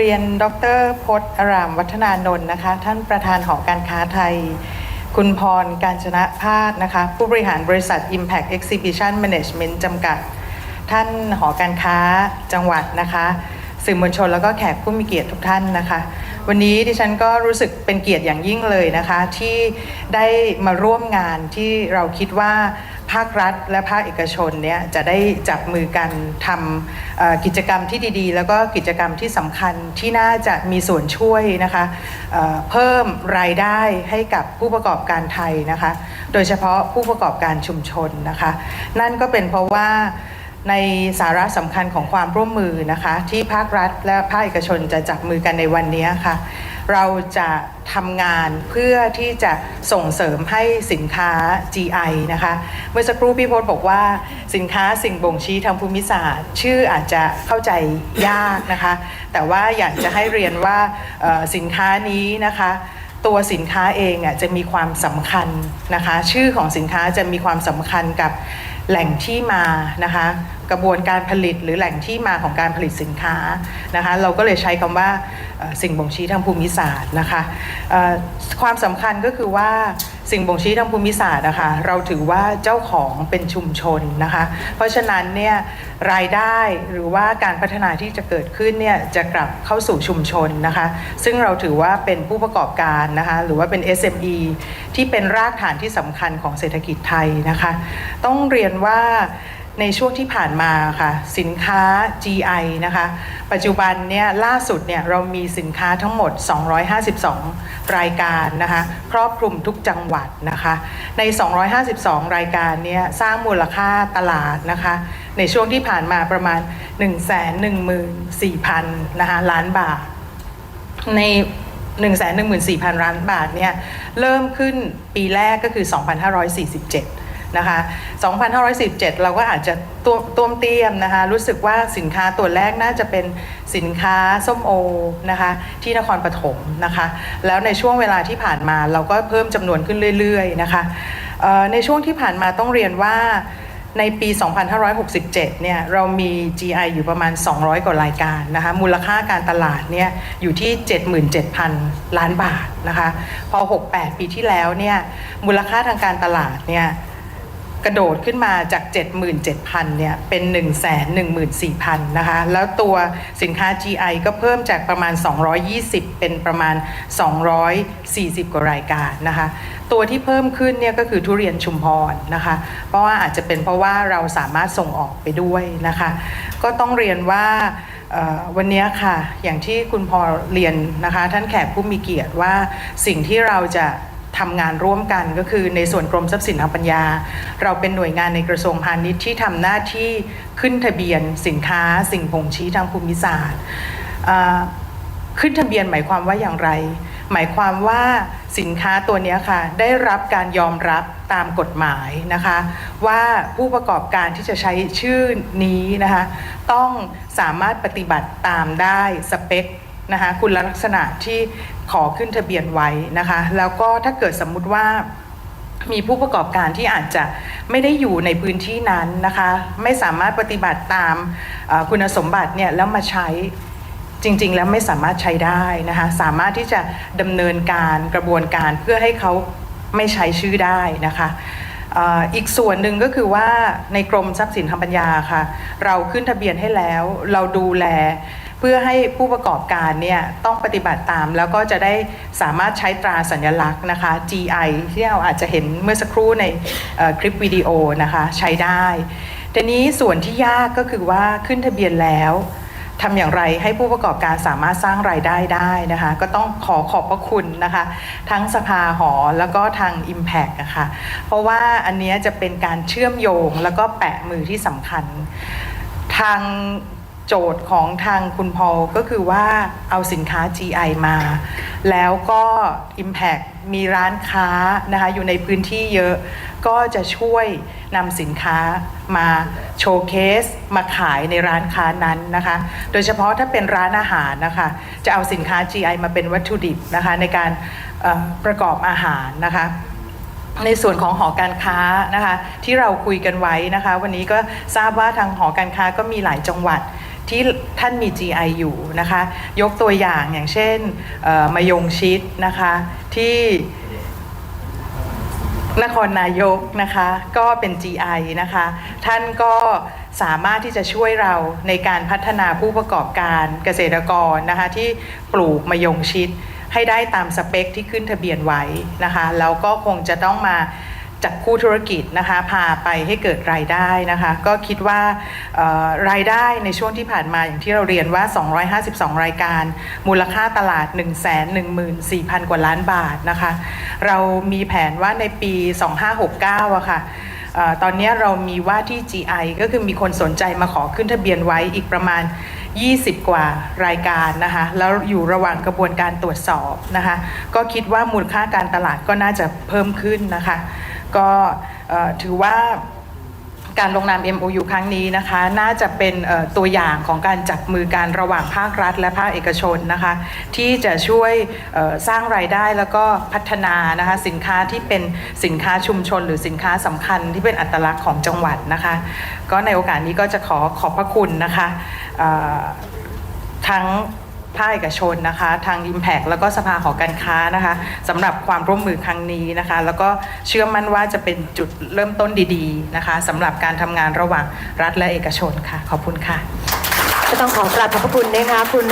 เรียนดรพจน์อารามวัฒนานนท์นะคะ ท่านประธานหอการค้าไทย คุณพรการชนะพาสนะคะ ผู้บริหารบริษัท Impact Exhibition Management จำกัด ท่านหอการค้าจังหวัดนะคะ สื่อมวลชนแล้วก็แขกผู้มีเกียรติทุกท่านนะคะ วันนี้ดิฉันก็รู้สึกเป็นเกียรติอย่างยิ่งเลยนะคะ ที่ได้มาร่วมงานที่เราคิดว่าภาครัฐและภาคเอกชนเนี่ยจะได้จับมือกันทำกิจกรรมที่ดีๆ แล้วก็กิจกรรมที่สำคัญที่น่าจะมีส่วนช่วยนะคะเเพิ่มรายได้ให้กับผู้ประกอบการไทยนะคะ โดยเฉพาะผู้ประกอบการชุมชนนะคะ นั่นก็เป็นเพราะว่า ในสาระสำคัญของความร่วมมือนะคะ ที่ภาครัฐและภาคเอกชนจะจับมือกันในวันนี้ค่ะ เราจะทำงานเพื่อที่จะส่งเสริมให้สินค้า GI นะคะ เมื่อสักครู่พี่พจน์บอกว่าสินค้าสิ่งบ่งชี้ทางภูมิศาสตร์ ชื่ออาจจะเข้าใจยากนะคะ แต่ว่าอยากจะให้เรียนว่าสินค้านี้นะคะ ตัวสินค้าเองอะจะมีความสำคัญนะคะ ชื่อของสินค้าจะมีความสำคัญกับแหล่งที่มานะคะ กระบวนการผลิตหรือแหล่งที่มาของการผลิตสินค้านะคะ เราก็เลยใช้คำว่าสิ่งบ่งชี้ทางภูมิศาสตร์นะคะความสำคัญก็คือว่า สิ่งบ่งชี้ทางภูมิศาสตร์นะคะเราถือว่าเจ้าของเป็นชุมชนนะคะ เพราะฉะนั้นเนี่ยรายได้หรือว่าการพัฒนาที่จะเกิดขึ้นเนี่ยจะกลับเข้าสู่ชุมชนนะคะ ซึ่งเราถือว่าเป็นผู้ประกอบการนะคะหรือว่าเป็น SME ที่เป็นรากฐานที่สำคัญของเศรษฐกิจไทยนะคะ ต้องเรียนว่าในช่วงที่ผ่านมาค่ะสินค้า GI นะคะ ปัจจุบันเนี่ยล่าสุดเนี่ยเรามีสินค้าทั้งหมด 252 รายการนะคะครอบคลุมทุกจังหวัดนะคะใน 252 รายการเนี่ยสร้างมูลค่าตลาดนะคะในช่วงที่ผ่านมาประมาณ 114,000นะคะล้านบาท ใน 114,000 ล้านบาทเนี่ยเริ่มขึ้นปีแรกก็คือ 2,547 นะคะ2,547 เราก็อาจจะตัวต้วมเตียมนะคะ รู้สึกว่าสินค้าตัวแรกน่าจะเป็นสินค้าส้มโอนะคะที่นครปฐมนะคะ แล้วในช่วงเวลาที่ผ่านมาเราก็เพิ่มจำนวนขึ้นเรื่อยๆนะคะในช่วงที่ผ่านมาต้องเรียนว่าในปี 2567 เนี่ย เรามี GI อยู่ประมาณ 200 กว่ารายการนะคะ มูลค่าการตลาดเนี่ยอยู่ที่ 77,000 ล้านบาทนะคะ พอ 68 ปีที่แล้วเนี่ย มูลค่าทางการตลาดเนี่ย กระโดดขึ้นมาจาก 77,000เนี่ยเป็น 114,000นะคะแล้วตัวสินค้า GI ก็เพิ่มจากประมาณ 220 เป็นประมาณ 240 กว่ารายการนะคะตัวที่เพิ่มขึ้นเนี่ยก็คือทุเรียนชุมพรนะคะ เพราะว่าอาจจะเป็นเพราะว่าเราสามารถส่งออกไปด้วยนะคะ ก็ต้องเรียนว่าวันนี้ค่ะ อย่างที่คุณพอเรียนนะคะ ท่านแขกผู้มีเกียรติว่าสิ่งที่เราจะ ทำงานร่วมกันก็คือในส่วนกรมทรัพย์สินทางปัญญา เราเป็นหน่วยงานในกระทรวงพาณิชย์ที่ทำหน้าที่ขึ้นทะเบียนสินค้า สิ่งบ่งชี้ทางภูมิศาสตร์ขึ้นทะเบียนหมายความว่าอย่างไร หมายความว่าสินค้าตัวนี้ค่ะ ได้รับการยอมรับตามกฎหมายนะคะ ว่าผู้ประกอบการที่จะใช้ชื่อนี้นะคะ ต้องสามารถปฏิบัติตามได้สเปค นะคะคุณลักษณะที่ขอขึ้นทะเบียนไว้นะคะ แล้วก็ถ้าเกิดสมมุติว่ามีผู้ประกอบการที่อาจจะไม่ได้อยู่ในพื้นที่นั้นนะคะ ไม่สามารถปฏิบัติตามคุณสมบัติเนี่ยแล้วมาใช้จริง ๆ แล้วไม่สามารถใช้ได้นะคะ สามารถที่จะดำเนินการกระบวนการเพื่อให้เขาไม่ใช้ชื่อได้นะคะอ,อีกส่วนหนึ่งก็คือว่าในกรมทรัพย์สินทางปัญญาค่ะ เราขึ้นทะเบียนให้แล้ว เราดูแล พื่อให้ผู้ประกอบการเนี่ยต้องปฏิบัติตาม แล้วก็จะได้สามารถใช้ตราสัญลักษณ์นะคะ GI ที่เราอาจจะเห็นเมื่อสักครู่ในคลิปวิดีโอนะคะใช้ได้ทีนี้ส่วนที่ยากก็คือว่าขึ้นทะเบียนแล้วทำอย่างไรให้ผู้ประกอบการสามารถสร้างรายได้ได้นะคะ ก็ต้องขอขอบพระคุณนะคะ ทั้งสภาหอแล้วก็ทาง Impact นะคะ เพราะว่าอันนี้จะเป็นการเชื่อมโยงแล้วก็แปะมือที่สำคัญ ทาง โจทย์ของทางคุณพอลก็คือว่าเอาสินค้า GI มา แล้วก็ Impact มีร้านค้านะคะอยู่ในพื้นที่เยอะ ก็จะช่วยนำสินค้ามาโชว์เคส มาขายในร้านค้านั้นนะคะ โดยเฉพาะถ้าเป็นร้านอาหารนะคะ จะเอาสินค้า GI มาเป็นวัตถุดิบนะคะในการประกอบอาหารนะคะในส่วนของหอการค้านะคะที่เราคุยกันไว้นะคะ วันนี้ก็ทราบว่าทางหอการค้าก็มีหลายจังหวัด ที่ท่านมี GI อยู่นะคะ ยกตัวอย่างอย่างเช่นมะยงชิดนะคะ ที่นครนายกนะคะ ก็เป็น GI นะคะ ท่านก็สามารถที่จะช่วยเราในการพัฒนาผู้ประกอบการเกษตรกรนะคะ ที่ปลูกมะยงชิดให้ได้ตามสเปคที่ขึ้นทะเบียนไว้นะคะแล้วก็คงจะต้องมา จับคู่ธุรกิจนะคะพาไปให้เกิดรายได้นะคะก็คิดว่ารายได้ในช่วงที่ผ่านมาอย่างที่เราเรียนว่า 252 รายการ มูลค่าตลาด 114,000 กว่าล้านบาทนะคะเรามีแผนว่าในปี 2569อะค่ะเอ่อตอนนี้เรามีว่าที่ GI ก็คือมีคนสนใจมาขอขึ้นทะเบียนไว้อีกประมาณ 20 กว่ารายการนะคะ แล้วอยู่ระหว่างกระบวนการตรวจสอบนะคะ ก็คิดว่ามูลค่าการตลาดก็น่าจะเพิ่มขึ้นนะคะ ก็ถือว่าการลงนาม MOU ครั้งนี้นะคะ น่าจะเป็นตัวอย่างของการจับมือกันระหว่างภาครัฐ และภาคเอกชนนะคะ ที่จะช่วยสร้างรายได้แล้วก็พัฒนานะคะสินค้าที่เป็นสินค้าชุมชน หรือสินค้าสำคัญที่เป็นอัตลักษณ์ของจังหวัดนะคะ ก็ในโอกาสนี้ก็จะขอขอบพระคุณนะคะทั้ง ภาคเอกชนนะคะ ทาง Impact แล้วก็สภาหอการค้านะคะสำหรับความร่วมมือครั้งนี้นะคะ แล้วก็เชื่อมั่นว่าจะเป็นจุดเริ่มต้นดีๆนะคะสำหรับการทำงานระหว่างรัฐและเอกชนค่ะ ขอบคุณค่ะ ก็ต้องขอกราบขอบพระคุณนะคะคุณ